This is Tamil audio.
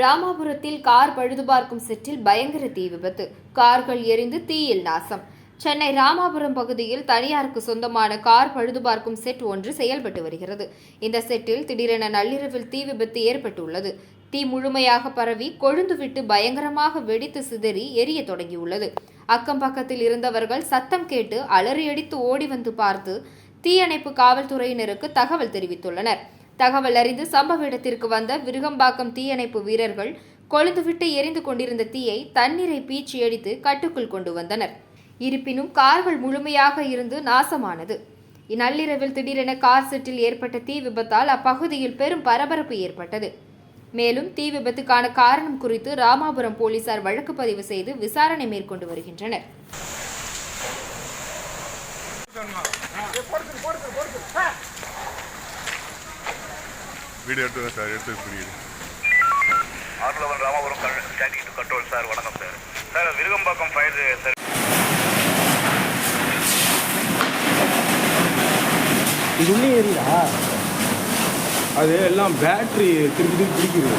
ராமாபுரத்தில் கார் பழுதுபார்க்கும் செட்டில் பயங்கர தீ விபத்து. கார்கள் எரிந்து தீயில் நாசம். சென்னை ராமாபுரம் பகுதியில் தனியாருக்கு சொந்தமான கார் பழுதுபார்க்கும் செட் ஒன்று செயல்பட்டு வருகிறது. இந்த செட்டில் திடீரென நள்ளிரவில் தீ விபத்து ஏற்பட்டுள்ளது. தீ முழுமையாக பரவி கொழுந்துவிட்டு பயங்கரமாக வெடித்து சிதறி எரிய தொடங்கியுள்ளது. அக்கம் பக்கத்தில் இருந்தவர்கள் சத்தம் கேட்டு அலறியடித்து ஓடி வந்து பார்த்து தீயணைப்பு காவல்துறையினருக்கு தகவல் தெரிவித்துள்ளனர். தகவல் அறிந்து சம்பவ இடத்திற்கு வந்த விருகம்பாக்கம் தீயணைப்பு வீரர்கள் கொழுந்துவிட்டு எரிந்து கொண்டிருந்த தீயை தண்ணீரை பீச்சி அடித்து கட்டுக்குள் கொண்டு வந்தனர். இருப்பினும் கார்கள் முழுமையாக இருந்து நாசமானது. இந்நள்ளிரவில் திடீரென கார் செட்டில் ஏற்பட்ட தீ விபத்தால் அப்பகுதியில் பெரும் பரபரப்பு ஏற்பட்டது. மேலும் தீ விபத்துக்கான காரணம் குறித்து ராமாபுரம் போலீசார் வழக்கு பதிவு செய்து விசாரணை மேற்கொண்டு வருகின்றனர். வீடியோ எடுத்து சார் எடுத்து புரியுது. R eleven Ramapuram standing to control sir வணக்கம் sir. Sir Virugambakkam fire sir இது உள்ளே ஏறியா அது எல்லாம் பேட்டரி திருப்பி திருப்பி பிடிக்குது.